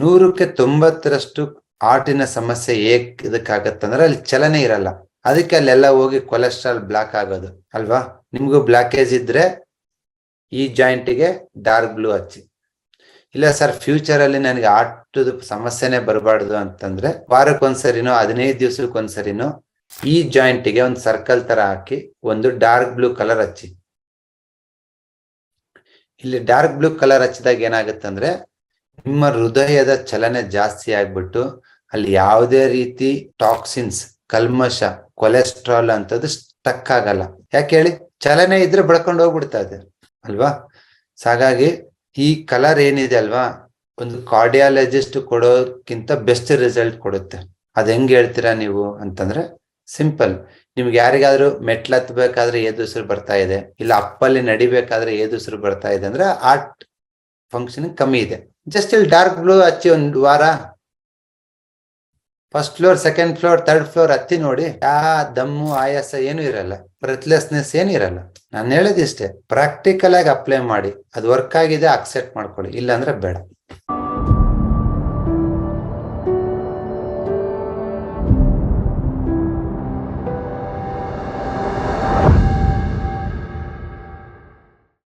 ನೂರಕ್ಕೆ ತೊಂಬತ್ತರಷ್ಟು ಆರ್ಟಿನ ಸಮಸ್ಯೆ ಏಕ್ ಇದಕ್ಕಾಗತ್ತಂದ್ರೆ ಅಲ್ಲಿ ಚಲನೆ ಇರಲ್ಲ. ಅದಕ್ಕೆ ಅಲ್ಲೆಲ್ಲ ಹೋಗಿ ಕೊಲೆಸ್ಟ್ರಾಲ್ ಬ್ಲಾಕ್ ಆಗೋದು, ಅಲ್ವಾ? ನಿಮ್ಗೂ ಬ್ಲಾಕೇಜ್ ಇದ್ರೆ ಈ ಜಾಯಿಂಟಿಗೆ ಡಾರ್ಕ್ ಬ್ಲೂ ಹಚ್ಚಿ. ಇಲ್ಲ ಸರ್ ಫ್ಯೂಚರ್ ಅಲ್ಲಿ ನನಗೆ ಆಟದ ಸಮಸ್ಯೆನೆ ಬರಬಾರ್ದು ಅಂತಂದ್ರೆ ವಾರಕ್ಕೊಂದ್ಸರಿನೋ, ಹದಿನೈದು ದಿವ್ಸಕ್ಕೊಂದ್ಸರಿನೋ ಈ ಜಾಯಿಂಟಿಗೆ ಒಂದು ಸರ್ಕಲ್ ತರ ಹಾಕಿ ಒಂದು ಡಾರ್ಕ್ ಬ್ಲೂ ಕಲರ್ ಹಚ್ಚಿ. ಇಲ್ಲಿ ಡಾರ್ಕ್ ಬ್ಲೂ ಕಲರ್ ಹಚ್ಚಿದಾಗ ಏನಾಗುತ್ತಂದ್ರೆ ನಿಮ್ಮ ಹೃದಯದ ಚಲನೆ ಜಾಸ್ತಿ ಆಗ್ಬಿಟ್ಟು ಅಲ್ಲಿ ಯಾವುದೇ ರೀತಿ ಟಾಕ್ಸಿನ್ಸ್, ಕಲ್ಮಶ, ಕೊಲೆಸ್ಟ್ರಾಲ್ ಅಂತದ್ದು ಸ್ಟಕ್ ಆಗಲ್ಲ. ಯಾಕೆ ಹೇಳಿ? ಚಲನೆ ಇದ್ರೆ ಬಳ್ಕೊಂಡು ಹೋಗ್ಬಿಡ್ತಾ ಇದೆ, ಅಲ್ವಾ? ಹಾಗಾಗಿ ಈ ಕಲರ್ ಏನಿದೆ ಅಲ್ವಾ? ಒಂದು ಕಾರ್ಡಿಯಾಲಜಿಸ್ಟ್ ಕೊಡೋಕ್ಕಿಂತ ಬೆಸ್ಟ್ ರಿಸಲ್ಟ್ ಕೊಡುತ್ತೆ. ಅದ್ ಹೆಂಗ್ ಹೇಳ್ತೀರಾ ನೀವು ಅಂತಂದ್ರೆ ಸಿಂಪಲ್ ನಿಮ್ಗೆ ಯಾರಿಗಾದ್ರೂ ಮೆಟ್ಲ್ ಹತ್ಬೇಕಾದ್ರೆ ಏದುಸಿರು ಬರ್ತಾ ಇದೆ, ಇಲ್ಲ ಅಪ್ಪಲ್ಲಿ ನಡಿಬೇಕಾದ್ರೆ ಏದುಸ್ರು ಬರ್ತಾ ಇದೆ ಅಂದ್ರೆ ಆರ್ಟ್ ಫಂಕ್ಷನ್ ಕಮ್ಮಿ ಇದೆ ಜಸ್ಟ್ ಇಲ್ಲಿ ಡಾರ್ಕ್ ಬ್ಲೂ ಹಚ್ಚಿ ಒಂದು ವಾರ first floor second floor third floor ಹತ್ತಿ ನೋಡಿ ಯಾ ದಮ್ಮು ಆಯಾಸ ಏನು ಇರಲ್ಲ ಬ್ರೆತ್ಲೆಸ್ನೆಸ್ ಏನು ಇರಲ್ಲ ನಾನು ಹೇಳೋದಿಷ್ಟೇ ಪ್ರಾಕ್ಟಿಕಲ್ ಆಗಿ ಅಪ್ಲೈ ಮಾಡಿ ಅದು ವರ್ಕ್ ಆಗಿದೆ ಅಕ್ಸೆಪ್ಟ್ ಮಾಡ್ಕೊಳ್ಳಿ ಇಲ್ಲಾಂದ್ರೆ ಬೇಡ